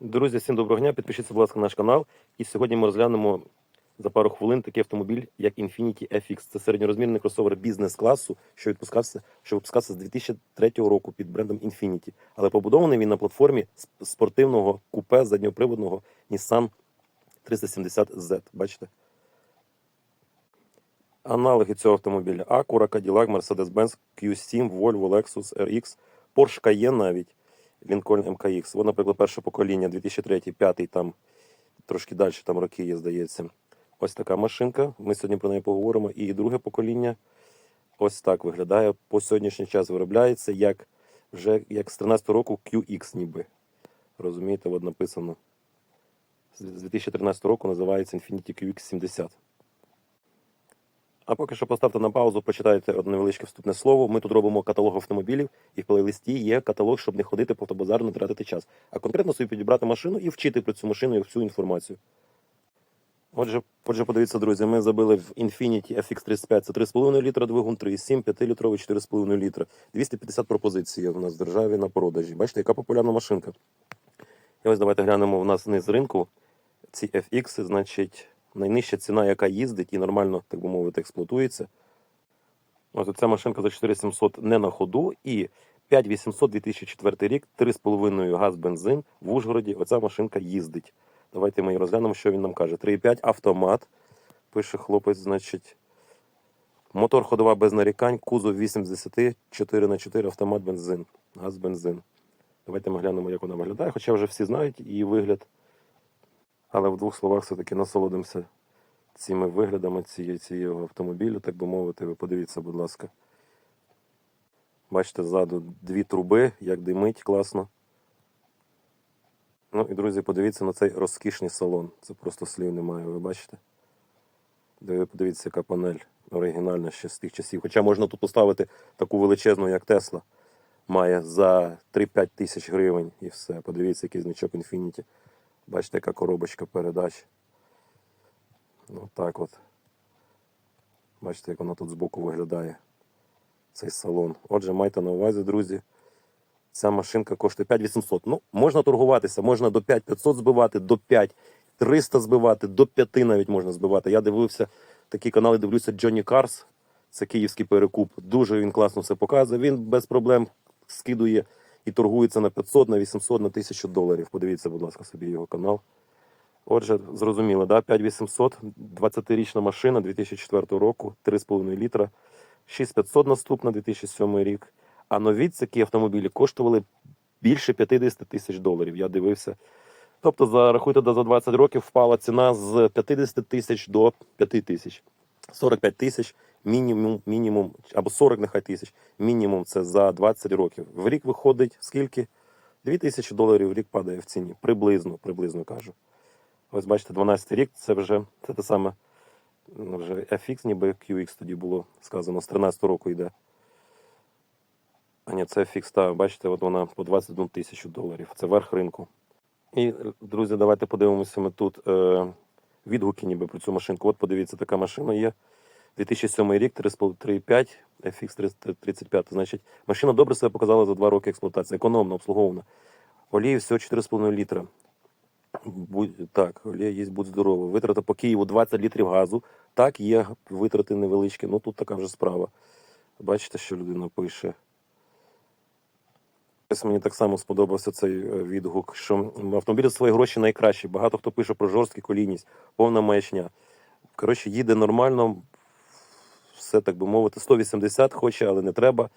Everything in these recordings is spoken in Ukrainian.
Друзі, всім доброго дня. Підпишіться, будь ласка, на наш канал. І сьогодні ми розглянемо за пару хвилин такий автомобіль, як Infiniti FX. Це середньорозмірний кросовер бізнес-класу, що відпускався, що випускався з 2003 року під брендом Infiniti. Але побудований він на платформі спортивного купе задньоприводного Nissan 370Z. Бачите? Аналоги цього автомобіля: Acura, Cadillac, Mercedes-Benz, Q7, Volvo, Lexus, RX, Porsche Cayenne навіть. Lincoln MKX. Воно, наприклад, перше покоління, 2003, 2005, там трошки далі там роки є, здається. Ось така машинка. Ми сьогодні про неї поговоримо. І друге покоління ось так виглядає. По сьогоднішній час виробляється як вже як з 13 року QX ніби. Розумієте, от написано. З 2013 року називається Infiniti QX 70. А поки що поставте на паузу, почитайте одне невеличке вступне слово. Ми тут робимо каталог автомобілів, і в плейлисті є каталог, щоб не ходити по автобазару, не тратити час, а конкретно собі підібрати машину і вчити про цю машину і всю інформацію. Отже, отже, подивіться, друзі, ми забили в Infiniti FX35, це 3,5 літра двигун, 3,7, 5-літровий, 4,5 літра. 250 пропозицій є в нас в державі на продажі. Бачите, яка популярна машинка. І ось давайте глянемо в нас вниз ринку. Ці FX, значить, найнижча ціна, яка їздить і нормально, так би мовити, експлуатується. Ось ця машинка за 4700 не на ходу і 5800 2004 рік, 3,5 газ бензин в Ужгороді. Оця машинка їздить. Давайте ми її розглянемо, що він нам каже. 3,5 автомат. Пише хлопець, значить. Мотор ходова без нарікань, кузов 80, 4 на 4 автомат бензин. Газ бензин. Давайте ми глянемо, як вона виглядає, хоча вже всі знають її вигляд. Але в двох словах все-таки насолодимося цими виглядами цієї, цієї автомобілю, так би мовити. Ви подивіться, будь ласка. Бачите, ззаду дві труби, як димить, класно. Ну і, друзі, подивіться на цей розкішний салон. Це просто слів немає, ви бачите? Ви подивіться, яка панель оригінальна ще з тих часів. Хоча можна тут поставити таку величезну, як Тесла. Має за 3-5 тисяч гривень і все. Подивіться, який значок Infiniti. Бачите, яка коробочка передач. Ну так от. Бачите, як вона тут збоку виглядає. Цей салон. Отже, майте на увазі, друзі. Ця машинка коштує 5800. Ну, можна торгуватися, можна до 5500 збивати, до 5300 збивати, до 5 навіть можна збивати. Я дивився такі канали, дивлюся Johnny Cars. Це київський перекуп. Дуже він класно все показує. Він без проблем скидує і торгується на 500, на 800, на 1000 доларів. Подивіться, будь ласка, собі його канал. Отже, зрозуміло, да? 5800, 20-річна машина 2004 року, 3,5 літра, 6500 наступна 2007 рік. А нові такі автомобілі коштували більше 50 тисяч доларів. Я дивився. Тобто, зарахуйте, за 20 років впала ціна з 50 тисяч до 5 тисяч. 45 тисяч мінімум, мінімум, або 40 нехай тисяч. Мінімум це за 20 років. В рік виходить скільки? 2 тисячі доларів в рік падає в ціні. Приблизно, приблизно кажу. Ось бачите, 12 рік це вже це те саме ну, вже FX, ніби QX тоді було сказано, з 13 року йде. А ні, це FX, та, бачите, от вона по 21 тисячу доларів. Це верх ринку. І, друзі, давайте подивимося ми тут е, відгуки ніби про цю машинку. От подивіться, така машина є. 2007 рік, 3,5 FX 35. Значить, машина добре себе показала за 2 роки експлуатації. Економно, обслугована. Олії всього 4,5 літра. Будь, так, олія є, будь здорово. Витрата по Києву 20 літрів газу. Так, є витрати невеличкі. Ну тут така вже справа. Бачите, що людина пише. Мені так само сподобався цей е, відгук, що автомобіль за свої гроші найкращий. Багато хто пише про жорсткий колійність, повна маячня. Коротше, їде нормально, все так би мовити, 180 хоче, але не треба.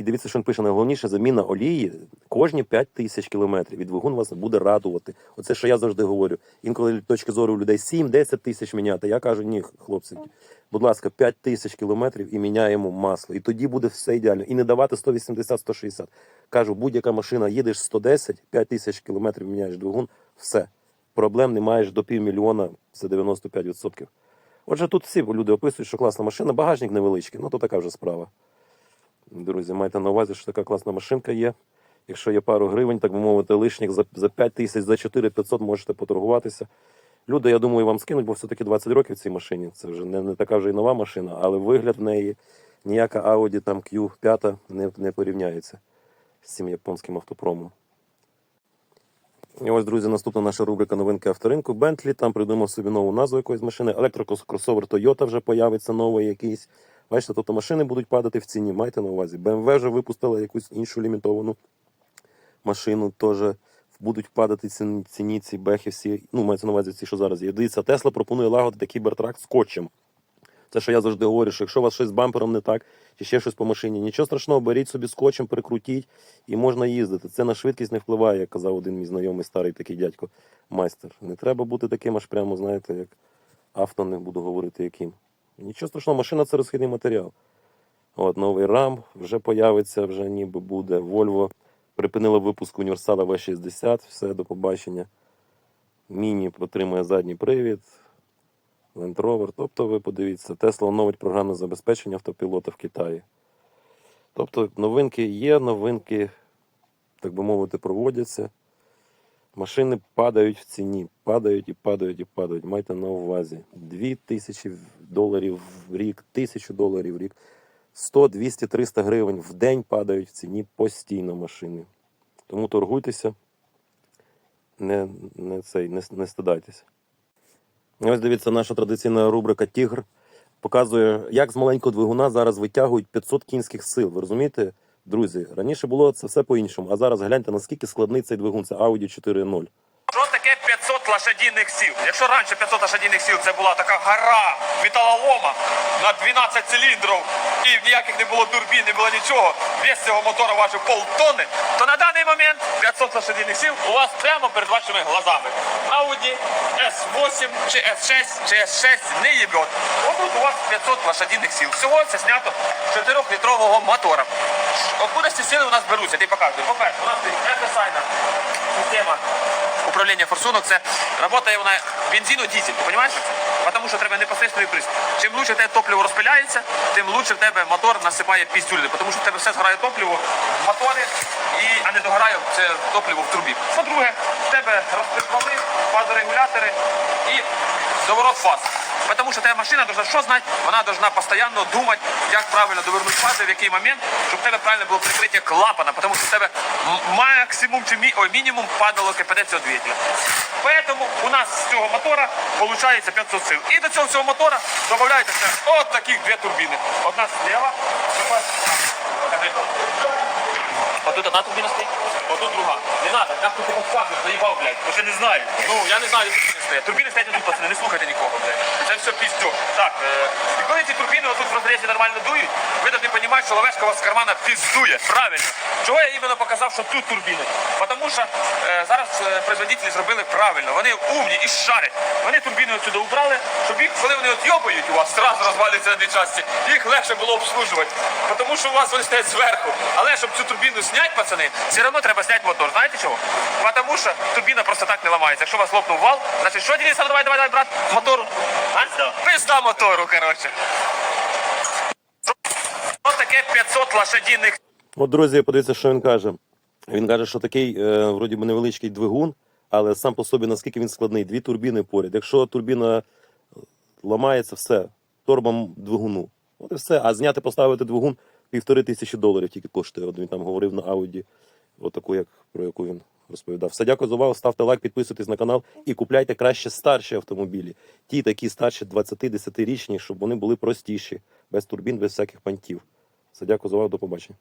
І дивіться, що він пише найголовніше заміна олії кожні 5 тисяч кілометрів. І двигун вас буде радувати. Оце що я завжди говорю. Інколи точки зору людей 7-10 тисяч міняти. Я кажу, ні, хлопці, будь ласка, 5 тисяч кілометрів і міняємо масло. І тоді буде все ідеально. І не давати 180-160. Кажу, будь-яка машина, їдеш 110, 5 тисяч кілометрів міняєш двигун, все. Проблем не маєш до півмільйона, це 95%. Отже, тут всі люди описують, що класна машина, багажник невеличкий, ну то така вже справа. Друзі, майте на увазі, що така класна машинка є. Якщо є пару гривень, так би мовити, лишніх за, за 5 тисяч, за 4 500 можете поторгуватися. Люди, я думаю, вам скинуть, бо все-таки 20 років цій машині. Це вже не, не така вже й нова машина, але вигляд в неї ніяка Audi там Q5 не, не порівняється з цим японським автопромом. І ось, друзі, наступна наша рубрика новинки авторинку. Бентлі. Там придумав собі нову назву якоїсь машини. Електрокросовер Toyota вже появиться новий якийсь. Бачите, тобто машини будуть падати в ціні. Майте на увазі. BMW вже випустила якусь іншу лімітовану машину. Теж будуть падати ціні, ці бехи всі. Ну, мається на увазі ці, що зараз є. Дивіться, Тесла пропонує лагодити кібертрак скотчем. Це що я завжди говорю, що якщо у вас щось з бампером не так, чи ще щось по машині, нічого страшного, беріть собі скотчем, прикрутіть і можна їздити. Це на швидкість не впливає, як казав один мій знайомий старий такий дядько майстер. Не треба бути таким аж прямо, знаєте, як авто, не буду говорити яким. Нічого страшного, машина це розхідний матеріал. От новий RAM вже появиться, вже ніби буде. Volvo припинила випуск універсала V60, все, до побачення. Міні отримує задній привід. Land Rover. Тобто, ви подивіться, Tesla оновить програмне забезпечення автопілота в Китаї. Тобто, новинки є, новинки, так би мовити, проводяться. Машини падають в ціні, падають і падають і падають. Майте на увазі. 2 тисячі доларів в рік, тисячу доларів в рік, 100, 200, 300 гривень в день падають в ціні постійно машини. Тому торгуйтеся, не, не, цей, не, не стидайтеся. Ось дивіться, наша традиційна рубрика Тігр показує, як з маленького двигуна зараз витягують 500 кінських сил. Ви розумієте, друзі? Раніше було це все по-іншому, а зараз гляньте, наскільки складний цей двигун. Це Audi 4.0. Що таке 500 лошадиних сил? Якщо раніше 500 лошадиних сил це була така гора металолома на 12 циліндрів і ніяких не було турбін, не було нічого, вес цього мотора важив полтонни, то на даний момент 500 лошадиних сил у вас прямо перед вашими глазами. Audi S8 чи S6 чи S6 не їбет. Отут у вас 500 лошадиних сил. Всього це знято з 4-літрового мотора. Откуда ці сили у нас беруться? Ти показуй. По-перше, у нас FSI система управління форсунок це працює вона бензину дизель. Ти розумієш? Тому що треба непосредственний приступ. Чим лучше тебе топливо розпиляється, тим лучше в тебе мотор насипає піздюльни, тому що в тебе все згорає топливо в моторі, і, а не догорає це топливо в трубі. По-друге, в тебе розпитвали, фазорегулятори і заворот фаз. Тому що твоя машина должна що знати? Вона должна постійно думати, як правильно довернути фази, в який момент, щоб в тебе правильно було прикриття клапана, тому що в тебе максимум чи мі- ой, мінімум падало КПД цього двигателя. Поэтому у нас з цього мотора виходить 500 сил. І до цього всього мотора додаються ще от таких дві турбіни. Одна зліва, друга справа. Отут одна турбіна стоїть, отут друга. Не треба, так тут покажу, заїбав, блядь, бо ще не знаю. Ну, я не знаю, де турбіни стоять. Турбіни стоять тут, пацани, не слухайте нікого, блядь. Це все піздьо. Так, е, і коли ці турбіни отут в розрізі нормально дують, ви повинні розуміти, що ловешка у вас з кармана піздує, правильно. Чого я іменно показав, що тут турбіни? Тому що е, зараз е, производителі зробили правильно. Вони умні і шарять. Вони турбіни отсюди убрали, щоб їх, коли вони от йобають у вас, зразу розвалюються на дві частини, їх легше було обслужувати. Тому що у вас вони стоять зверху. Але щоб цю турбіну зняти, пацани, все одно треба зняти мотор. Знаєте чого? Тому що турбіна просто так не ламається. Якщо у вас лопнув вал, значить що Денис, ну, давай, давай, давай, брат, мотору. А? Пизда мотору, коротше. Ось таке 500 лошадиних От, друзі, подивіться, що він каже. Він каже, що такий, е, вроді би, невеличкий двигун, але сам по собі наскільки він складний. Дві турбіни поряд. Якщо турбіна ламається, все, торбом двигуну. От і все. А зняти, поставити двигун півтори тисячі доларів тільки коштує. От він там говорив на Ауді, отаку, як про яку він розповідав. Все, дякую за увагу. Ставте лайк, підписуйтесь на канал і купляйте краще старші автомобілі. Ті такі старші 20-10-річні, щоб вони були простіші, без турбін, без всяких пантів. Все, дякую за увагу, до побачення.